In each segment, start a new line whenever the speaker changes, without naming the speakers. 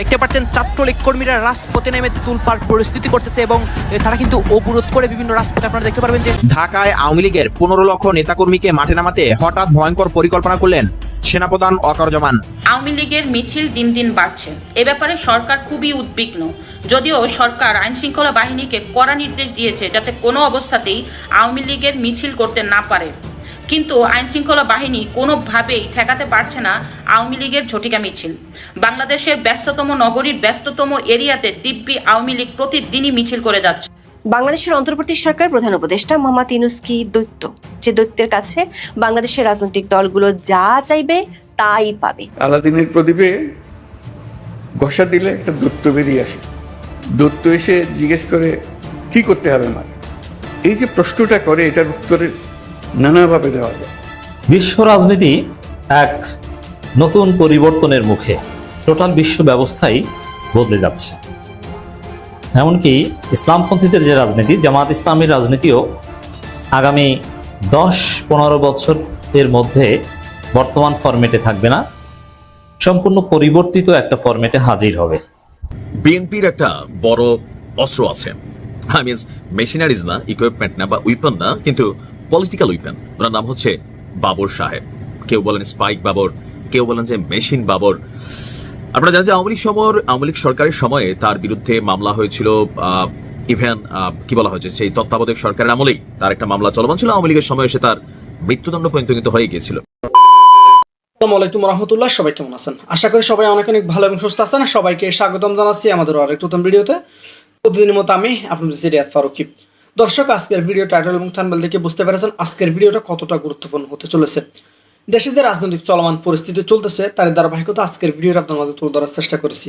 দেখতে পাচ্ছেন ছাত্রলীগ কর্মীরা রাজপথে নেমে তুলপার পরিস্থিতি করতেছে এবং তারা কিন্তু অবরোধ করে বিভিন্ন রাজপথে। আপনারা দেখতে পারবেন যে
ঢাকায় আওয়ামী লীগের পনেরো লক্ষ নেতাকর্মীকে মাঠে নামাতে হঠাৎ ভয়ঙ্কর পরিকল্পনা করলেন সেনাপ্রধান অকরজমান
আওয়ামী লীগের মিছিল দিন দিন বাড়ছে। এ ব্যাপারে সরকার খুবই উদ্বিগ্ন। যদিও সরকার আইন শৃঙ্খলা বাহিনীকে কড়া নির্দেশ দিয়েছে যাতে কোনো অবস্থাতেই আওয়ামী লীগের মিছিল করতে না পারে। কিন্তু আইন শৃঙ্খলা বাহিনী কোনোভাবেই ঠেকাতে পারছে না আওয়ামী লীগের ঝটিকা মিছিল। বাংলাদেশের ব্যস্ততম নগরীর ব্যস্ততম এরিয়াতে দিব্যি আওয়ামী লীগ প্রতিদিনই মিছিল করে যাচ্ছে।
বাংলাদেশের অন্তর্বর্তী সরকার প্রধান উপদেষ্টা মোহাম্মদ ইউনুস কি দৈত্য। যে দৈত্যের কাছে বাংলাদেশের রাজনৈতিক দলগুলো যা চাইবে তাই পাবে।
আলাদিনের প্রদীপে ঘষা দিলে একটা দত্ত বেরিয়ে আসে। দত্ত এসে জিজ্ঞেস করে কি করতে হবে আমার? এই যে প্রশ্নটা করে এটার উত্তরে নানাভাবে দেওয়া যায়।
বিশ্ব রাজনীতি এক নতুন পরিবর্তনের মুখে। টোটাল বিশ্ব ব্যবস্থাই বদলে যাচ্ছে। এমনকি ইসলামপন্থীদের যে রাজনীতি জামাত ইসলামের রাজনীতিও আগামী দশ পনেরো বছর এর মধ্যে বর্তমান ফরম্যাটে থাকবে না। সম্পূর্ণ পরিবর্তিত একটা ফরম্যাটে হাজির হবে।
বিএনপির একটা বড় অস্ত্র আছে। আই মিনস মেশিনারিজ না ইকুইপমেন্ট না বা উইপন না কিন্তু পলিটিক্যাল উইপন ওনার নাম হচ্ছে বাবর সাহেব। কেউ বলেন স্পাইক বাবর, কেউ বলেন যে মেশিন বাবর। আপনারা জানেন যে আওয়ামী লীগ সময় আওয়ামী লীগ সরকারের সময়ে তার বিরুদ্ধে মামলা হয়েছিল ইভেন কি বলা হয়েছে, সেই তত্ত্বাবধায়ক সরকারের আমলেই তার একটা মামলা চলমান ছিল। আওয়ামী লীগের সময় এসে তার মৃত্যুদণ্ড পর্যন্ত হয়ে গিয়েছিল।
আসসালামু রহমতুল্লাহ, সবাই কেমন আছেন? আশা করি সবাই অনেক অনেক ভালো এবং সুস্থ আছেন। সবাইকে স্বাগতম জানাচ্ছি আমাদের আরেক নতুন ভিডিওতে। প্রতিদিনের মতো আমি, আপনাদের সিরিয়াত ফারুকি। দর্শক, আজকের ভিডিও টাইটেল এবং থানবেল দেখে বুঝতে পেরেছেন আজকের ভিডিওটা কতটা গুরুত্বপূর্ণ হতে চলেছে। দেশে যে রাজনৈতিক চলমান পরিস্থিতি চলতেছে তার ধারাবাহিকতা আজকের ভিডিওটা আপনার মাঝে তুলে ধরার চেষ্টা করেছি।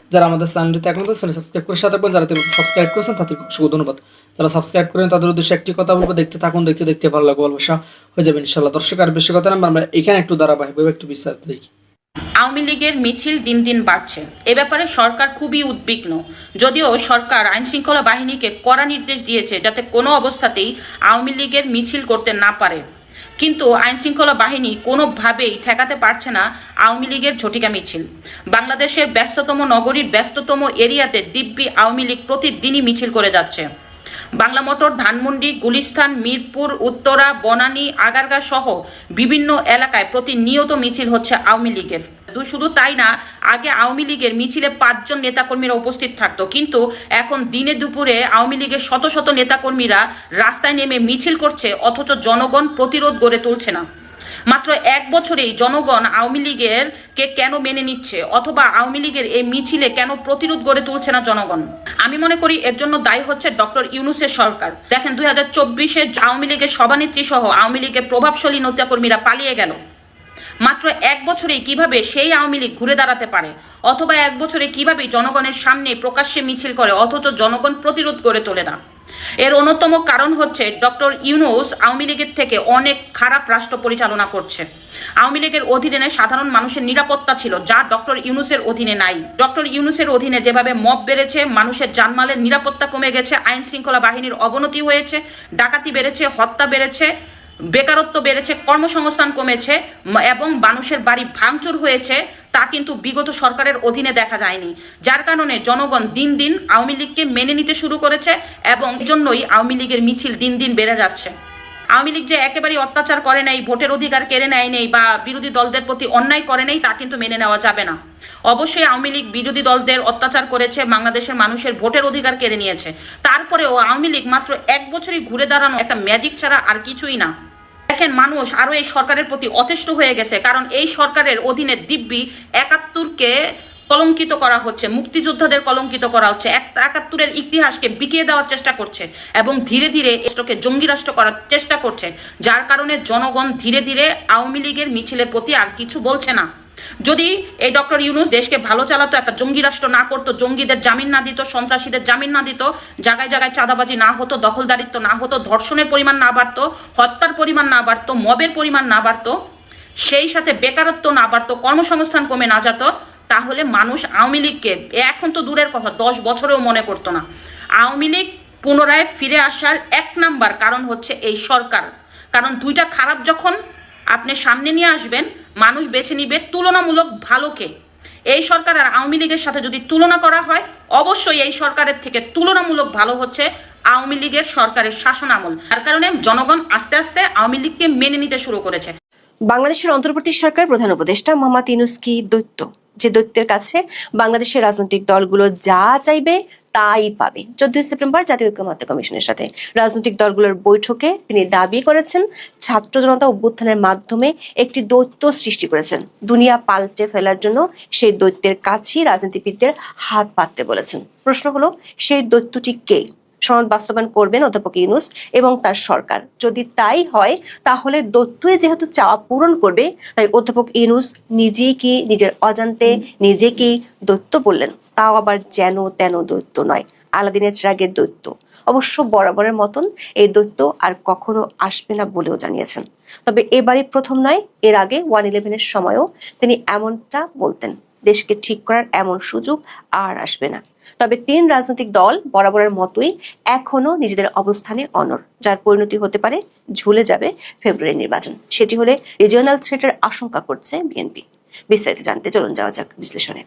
যারা আমাদের চ্যানেলটিতে এখন চ্যানেল সাবস্ক্রাইব করে সাথে যারা সাবস্ক্রাইব করেছেন তাদেরকে অসংখ্য ধন্যবাদ। যারা সাবস্ক্রাইব করেন, তাদের উদ্দেশ্যে একটি কথা বলব, দেখতে থাকুন, দেখতে দেখতে ভালো লাগবে, ভালোবাসা হয়ে যাবে ইনশাল্লাহ দর্শক, আর বেশি কথা না, আমরা এখানে একটু ধারাবাহিকভাবে একটু বিস্তারিত দেখি।
আওয়ামী লীগের মিছিল দিন দিন বাড়ছে। এ ব্যাপারে সরকার খুবই উদ্বিগ্ন। যদিও সরকার আইন শৃঙ্খলা বাহিনীকে কড়া নির্দেশ দিয়েছে, যাতে কোনো অবস্থাতেই আওয়ামী লীগের মিছিল করতে না পারে। কিন্তু আইনশৃঙ্খলা বাহিনী কোনোভাবেই ঠেকাতে পারছে না আওয়ামী লীগের ঝটিকা মিছিল। বাংলাদেশের ব্যস্ততম নগরীর ব্যস্ততম এরিয়াতে দিব্যি আওয়ামী লীগ প্রতিদিনই মিছিল করে যাচ্ছে। বাংলা মোটর, ধানমন্ডি গুলিস্থান মিরপুর, উত্তরা, বনানী, আগারগা সহ বিভিন্ন এলাকায় প্রতিনিয়ত মিছিল হচ্ছে আওয়ামী লীগের। শুধু তাই না, আগে আওয়ামী লীগের মিছিলে পাঁচজন নেতাকর্মীরা উপস্থিত থাকতো, কিন্তু এখন দিনে দুপুরে আওয়ামী লীগের শত শত নেতাকর্মীরা রাস্তায় নেমে মিছিল করছে, অথচ জনগণ প্রতিরোধ গড়ে তুলছে না। মাত্র এক বছরেই জনগণ আওয়ামী লীগের কে কেন মেনে নিচ্ছে অথবা আওয়ামী লীগের এই মিছিলে কেন প্রতিরোধ গড়ে তুলছে না জনগণ? আমি মনে করি এর জন্য দায়ী হচ্ছে ডক্টর ইউনুসের সরকার। দেখেন, দুই হাজার চব্বিশে আওয়ামী লীগের সভানেত্রী সহ আওয়ামী লীগের প্রভাবশালী নেতাকর্মীরা পালিয়ে গেল। মাত্র এক বছরে কীভাবে সেই আওয়ামী লীগ ঘুরে দাঁড়াতে পারে? অথবা এক বছরে কীভাবে জনগণের সামনে প্রকাশ্যে মিছিল করে, অথচ জনগণ প্রতিরোধ গড়ে তোলে না? এর অন্যতম কারণ হচ্ছে ডক্টর ইউনুস আওয়ামী লীগের থেকে অনেক খারাপ রাষ্ট্র পরিচালনা করছে। আওয়ামী লীগের অধীনে সাধারণ মানুষের নিরাপত্তা ছিল, যা ডক্টর ইউনুসের অধীনে নাই। ডক্টর ইউনুসের অধীনে যেভাবে মব বেড়েছে, মানুষের জানমালের নিরাপত্তা কমে গেছে আইন শৃঙ্খলা বাহিনীর অবনতি হয়েছে, ডাকাতি বেড়েছে, হত্যা বেড়েছে বেকারত্ব বেড়েছে, কর্মসংস্থান কমেছে এবং মানুষের বাড়ি ভাঙচুর হয়েছে, তা কিন্তু বিগত সরকারের অধীনে দেখা যায়নি। যার কারণে জনগণ দিন দিন আওয়ামী লীগকে মেনে নিতে শুরু করেছে এবং জন্যই আওয়ামী লীগের মিছিল দিন দিন বেড়ে যাচ্ছে। আওয়ামী লীগ যে একেবারেই অত্যাচার করে নাই, ভোটের অধিকার কেড়ে নেয় নেই বা বিরোধী দলদের প্রতি অন্যায় করে নেই, তা কিন্তু মেনে নেওয়া যাবে না। অবশ্যই আওয়ামী লীগ বিরোধী দলদের অত্যাচার করেছে, বাংলাদেশের মানুষের ভোটের অধিকার কেড়ে নিয়েছে। তারপরেও আওয়ামী লীগ মাত্র এক বছরই ঘুরে দাঁড়ানো একটা ম্যাজিক ছাড়া আর কিছুই না। দেখেন মানুষ আরও এই সরকারের প্রতি অতিষ্ঠ হয়ে গেছে, কারণ এই সরকারের অধীনে দিব্যি একাত্তরকে কলঙ্কিত করা হচ্ছে, মুক্তিযোদ্ধাদের কলঙ্কিত করা হচ্ছে। এক একাত্তরের ইতিহাসকে বিকিয়ে দেওয়ার চেষ্টা করছে এবং ধীরে ধীরে এটাকে জঙ্গি রাষ্ট্র করার চেষ্টা করছে। যার কারণে জনগণ ধীরে ধীরে আওয়ামী লীগের মিছিলের প্রতি আর কিছু বলছে না। যদি এই ডক্টর ইউনুস দেশকে ভালো চালাতো, একটা জঙ্গি রাষ্ট্র না করতো, জঙ্গিদের জামিন না দিত, সন্ত্রাসীদের জামিন না দিত, জায়গায় জায়গায় চাঁদাবাজি না হতো, দখলদারিত্ব না হতো, ধর্ষণের পরিমাণ না বাড়তো, হত্যার পরিমাণ না বাড়তো, মবের পরিমাণ না বাড়তো, সেই সাথে বেকারত্ব না বাড়তো, কর্মসংস্থান কমে না যেত তাহলে মানুষ আওয়ামী লীগকে এখন তো দূরের কথা, দশ বছরেও মনে করতো না। আওয়ামী লীগ পুনরায় ফিরে আসার এক নাম্বার কারণ হচ্ছে এই সরকার। কারণ দুইটা খারাপ যখন আপনি সামনে নিয়ে আসবেন, মানুষ বেছে নিবে তুলনামূলক ভালোকে। এই সরকার আর আওয়ামী লীগের সাথে যদি তুলনা করা হয়, অবশ্যই এই সরকারের থেকে তুলনামূলক ভালো হচ্ছে আওয়ামী লীগের সরকারের শাসন আমল তার কারণে জনগণ আস্তে আস্তে আওয়ামী লীগকে মেনে নিতে শুরু করেছে।
বাংলাদেশের অন্তর্বর্তী সরকার প্রধান উপদেষ্টা মোহাম্মদ ইউনুস কি দৈত্য? যে দৈত্যের কাছে বাংলাদেশের রাজনৈতিক দলগুলো যা চাইবে তাই পাবে। চোদ্দই সেপ্টেম্বর জাতীয় ঐক্যমত্য কমিশনের সাথে। রাজনৈতিক দলগুলোর বৈঠকে তিনি দাবি করেছেন, ছাত্র জনতা অভ্যুত্থানের মাধ্যমে একটি দৈত্য সৃষ্টি করেছেন। দুনিয়া পাল্টে ফেলার জন্য সেই দৈত্যের কাছেই রাজনীতিবিদদের হাত পাততে বলেছেন। প্রশ্ন হলো, সেই দৈত্যটি কে? সনদ বাস্তবায়ন করবেন অধ্যাপক ইউনুস এবং তার সরকার। যদি তাই হয়, তাহলে দৈত্যই যেহেতু চাওয়া পূরণ করবে, তাই অধ্যাপক ইউনুস নিজেই কি নিজের অজান্তে নিজেকে দৈত্য বললেন। তাও আবার যেন তেন দৈত্য নয় আলাদিনের চিরাগের দৈত্য। অবশ্য বরাবরের মতন এই দৈত্য আর কখনো আসবে না বলেও জানিয়েছেন। তবে এবারই প্রথম নয়, এর আগে ওয়ান ইলেভেনের সময়ও তিনি এমনটা বলতেন। দেশকে ঠিক করার এমন সুযোগ আর আসবে না। তবে তিন রাজনৈতিক দল বরাবরের মতোই এখনও নিজেদের অবস্থানে অনর যার পরিণতি হতে পারে ঝুলে যাবে ফেব্রুয়ারি নির্বাচন। সেটি হলে রিজিওনাল থ্রেটের আশঙ্কা করছে বিএনপি। বিস্তারিত জানতে চলুন, যাওয়া যাক বিশ্লেষণে।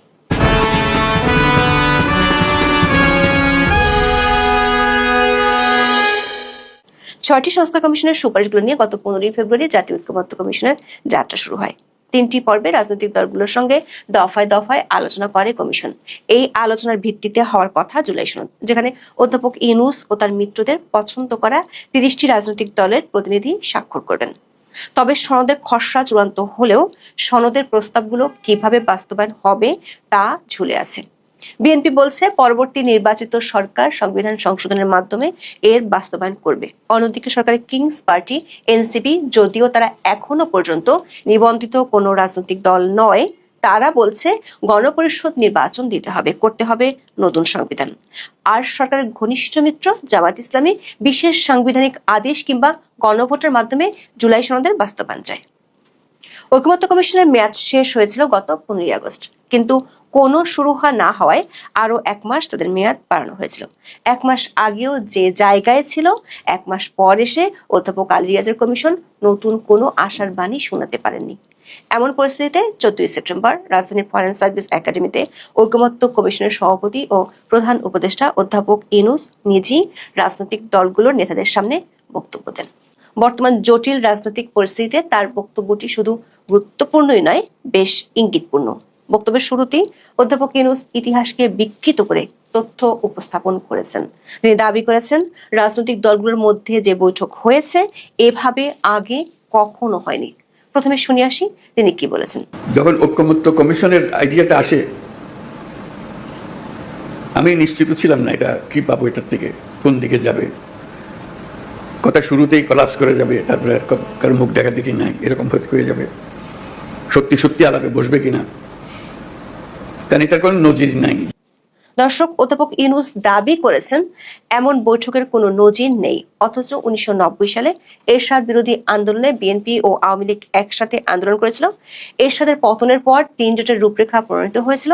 ছয়টি সংস্থা কমিশনের সুপারিশগুলো নিয়ে গত পনেরোই ফেব্রুয়ারি জাতীয় ঐক্যমত্য কমিশনের যাত্রা শুরু হয়। তিনটি পর্বে রাজনৈতিক দলগুলোর সঙ্গে দফায় দফায় আলোচনা করে কমিশন। এই আলোচনার ভিত্তিতে হওয়ার কথা জুলাই সনদ, যেখানে অধ্যাপক ইনুস ও তার মিত্রদের পছন্দ করা তিরিশটি রাজনৈতিক দলের প্রতিনিধি স্বাক্ষর করবেন। তবে সনদের খসড়া চূড়ান্ত হলেও সনদের প্রস্তাবগুলো কীভাবে বাস্তবায়ন হবে তা ঝুলে আছে। বিএনপি বলছে পরবর্তী নির্বাচিত সরকার সংবিধান সংশোধনের মাধ্যমে এর বাস্তবায়ন করবে। অন্যদিকে সরকারের কিংস পার্টি, এনসিপি, যদিও তারা এখনও পর্যন্ত নিবন্ধিত কোনো রাজনৈতিক দল নয়, তারা বলছে গণপরিষদ নির্বাচন দিতে হবে, করতে হবে নতুন সংবিধান। আর সরকারের ঘনিষ্ঠ মিত্র জামাত ইসলামী বিশেষ সাংবিধানিক আদেশ কিংবা গণভোটের মাধ্যমে জুলাই সনদের বাস্তবায়ন চায়। ঐকমত্য কমিশনের মেয়াদ শেষ হয়েছিল গত পনেরোই আগস্ট, কিন্তু কোনো সুরুহা না হওয়ায় আরও এক মাস তাদের মেয়াদ বাড়ানো হয়েছিল। এক মাস আগেও যে জায়গায় ছিল, এক মাস পর এসে অধ্যাপক আলী রিয়াজের কমিশন নতুন কোনো আশার বাণী শোনাতে পারেননি। এমন পরিস্থিতিতে চোদ্দই সেপ্টেম্বর রাজধানীর ফরেন সার্ভিস একাডেমিতে ঐকমত্য কমিশনের সভাপতি ও প্রধান উপদেষ্টা অধ্যাপক ইনুস নিজেই রাজনৈতিক দলগুলোর নেতাদের সামনে বক্তব্য দেন। বর্তমান জটিল রাজনৈতিক পরিস্থিতিতে তার বক্তব্যটি শুধু গুরুত্বপূর্ণই নয়, বেশ ইঙ্গিতপূর্ণ। বক্তব্যের শুরুতেই অধ্যাপক ইনুস ইতিহাসকে বিকৃত করে তথ্য উপস্থাপন করেছেন। তিনি দাবি করেছেন, রাজনৈতিক দলগুলোর মধ্যে যে বৈঠক হয়েছে, এভাবে আগে কখনো হয়নি। প্রথমে শুনে আসি তিনি কি বলেছেন।
যখন ঐক্যমত্য কমিশনের আইডিয়াটা আসে, আমি নিশ্চিত ছিলাম না এটা কি পাবো এটার থেকে, কোন দিকে যাবে। কথা শুরুতেই কলাপস করে যাবে, তারপরে কারও মুখ দেখা দেখি নাই, এরকম হয়ে যাবে। সত্যি সত্যি আলাপে বসবে কিনা কারণ এটার কোনো নজির নাই।
দর্শক, অধ্যাপক দাবি করেছেন, এমন বৈঠকের কোনো নজির নেই। অথচ উনিশশো সালে এরশাদ বিরোধী আন্দোলনে বিএনপি ও আওয়ামী লীগ একসাথে আন্দোলন করেছিল। এরশাদের পতনের পর তিন জোটের রূপরেখা প্রণীত হয়েছিল।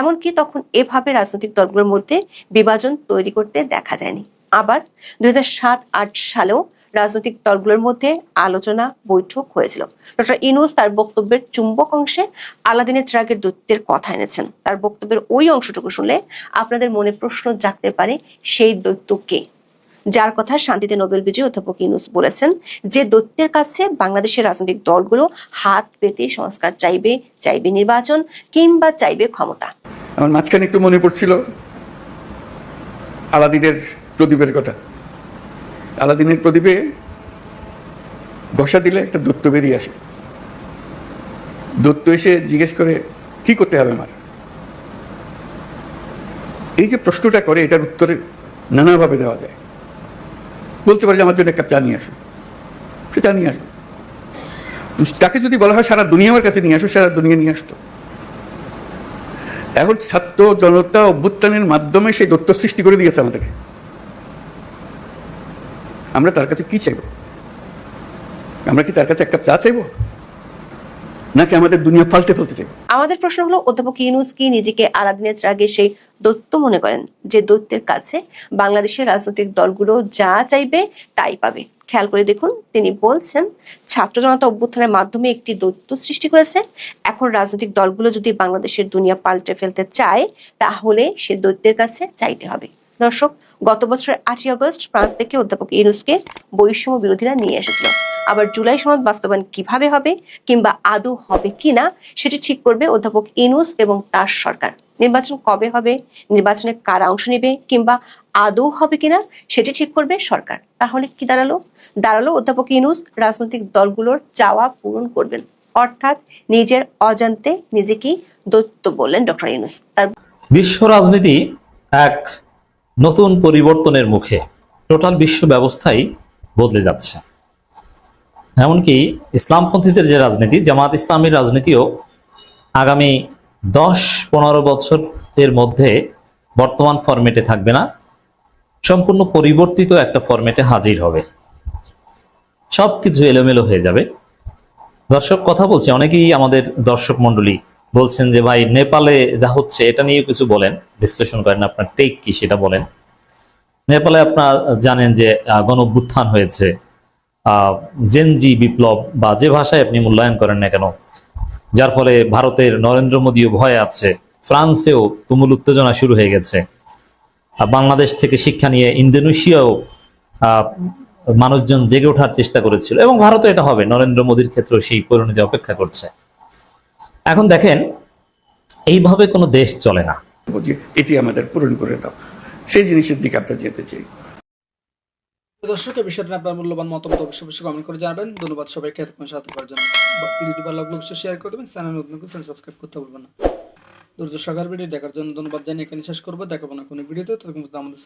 এমনকি তখন এভাবে রাজনৈতিক দলগুলোর মধ্যে বিভাজন তৈরি করতে দেখা যায়নি। আবার দুই হাজার সাত আট সালেও রাজনৈতিক দলগুলোর মধ্যে আলোচনা, বৈঠক হয়েছিল। ডক্টর ইনুস তার বক্তব্যের চুম্বক অংশে আলাদিনের চিরাগের দৈত্যের কথা এনেছেন। তার বক্তব্যের ওই অংশটুকু শুনলে আপনাদের মনে প্রশ্ন জাগতে পারে, সেই দৈত্য কে? যার কথা শান্তিতে নোবেল বিজয়ী অধ্যাপক ইউনুস বলেছেন, যে দৈত্যের কাছে বাংলাদেশের রাজনৈতিক দলগুলো হাত পেতে সংস্কার চাইবে চাইবে নির্বাচন কিংবা চাইবে ক্ষমতা।
আমার মাঝখানে একটু মনে পড়ছিল আলাদিনের প্রদীপের কথা। আলাদিনের প্রদীপে ঘষা দিলে একটা দত্ত বেরিয়ে আসে। দত্ত এসে জিজ্ঞেস করে, কি করতে হবে আমার এই যে প্রশ্নটা করে, এটার উত্তরে নানাভাবে দেওয়া যায়। বলতে পারে যে, আমার জন্য এক কাপ চা নিয়ে আসো। সে চা নিয়ে আসো। তাকে যদি বলা হয়, সারা দুনিয়া আমার কাছে নিয়ে আসো সারা দুনিয়া নিয়ে আসতো। এখন ছাত্র জনতা অভ্যুত্থানের মাধ্যমে সেই দত্ত সৃষ্টি করে দিয়েছে আমাদেরকে। আমরা তার কাছে কি চাইব? আমরা কি তার কাছে এক কাপ চা চাইব? নাকি আমাদের দুনিয়া পাল্টে ফেলতে চাইব?
আমাদের প্রশ্ন হলো, অধ্যাপক ইউনুস কি নিজেকে আলাদিনের ত্রাগে সেই দৈত্য মনে করেন, যে দৈত্যের কাছে বাংলাদেশের রাজনৈতিক দলগুলো যা চাইবে তাই পাবে? খেয়াল করে দেখুন, তিনি বলছেন, ছাত্র জনতা অভ্যুত্থানের মাধ্যমে একটি দৈত্য সৃষ্টি করেছে। এখন রাজনৈতিক দলগুলো যদি বাংলাদেশের দুনিয়া পাল্টে ফেলতে চায়, তাহলে সে দৈত্যের কাছে চাইতে হবে। দর্শক, গত বছরের আটই আগস্ট ফ্রান্স থেকে অধ্যাপক ইউনুসকে বৈষম্য বিরোধীরা নিয়ে এসেছিল। আবার জুলাই সনদ বাস্তবায়ন কীভাবে হবে কিংবা আদৌ হবে কিনা, সেটি ঠিক করবে অধ্যাপক ইনুস এবং তার সরকার। নির্বাচন কবে হবে, নির্বাচনে কারা অংশ নেবে কিংবা আদৌ হবে কিনা, সেটি ঠিক করবে সরকার। তাহলে কি দাঁড়াল? দাঁড়াল অধ্যাপক ইনুস রাজনৈতিক দলগুলোর চাওয়া পূরণ করবেন। অর্থাৎ নিজের অজান্তে নিজেকেই দৈত্য বললেন ডক্টর ইনুস তার
বিশ্ব রাজনীতি এক নতুন পরিবর্তনের মুখে টোটাল বিশ্ব ব্যবস্থাই বদলে যাচ্ছে। এমনকি ইসলামপন্থীদের যে রাজনীতি জামাত ইসলামীর রাজনীতিও আগামী দশ পনেরো বছর এর মধ্যে বর্তমান ফরম্যাটে থাকবে না। সম্পূর্ণ পরিবর্তিত একটা ফরম্যাটে হাজির হবে। সব কিছু এলোমেলো হয়ে যাবে। দর্শক, কথা বলছি, অনেকেই আমাদের দর্শক মন্ডলী বলছেন যে ভাই নেপালে যা হচ্ছে এটা নিয়ে কিছু বলেন। বিশ্লেষণ করেন আপনার টেক কি সেটা বলেন। নেপালে আপনার জানেন যে আহ, গণঅভ্যুত্থান হয়েছে। জেনজি বিপ্লব বা যে ভাষায় আপনি মূল্যায়ন করেন না কেন যার ফলে ভারতের নরেন্দ্র মোদীও ভয় আছে। ফ্রান্সেও তুমুল উত্তেজনা শুরু হয়ে গেছে। বাংলাদেশ থেকে শিক্ষা নিয়ে ইন্দোনেশিয়াও মানুষজন জেগে ওঠার চেষ্টা করেছিল। এবং ভারতে এটা হবে নরেন্দ্র মোদীর ক্ষেত্রেও সেই পরিণতি অপেক্ষা করছে। এখন দেখেন এইভাবে কোনো দেশ চলে না।
এটি আমাদের পূরণ করে দাও। সেই জিনিসের দিকে আমরা যেতে চাই।
দর্শক এই বিষয়টা আপনার মূল্যবান মতামত অবশ্যই অবশ্যই কমেন্ট করে জানাবেন। ধন্যবাদ সবাইকে এতক্ষণ সাথে করার জন্য। ভিডিওটি ভালো লাগলে অবশ্যই শেয়ার করে দেবেন। চ্যানেল নতুন চ্যানেল সাবস্ক্রাইব করতে ভুলবেন না। ধৈর্য সকাল ভিডিও দেখার জন্য ধন্যবাদ জানিয়ে এখানে শেষ করব। দেখাবো না কোনো ভিডিওতে। তখন আমাদের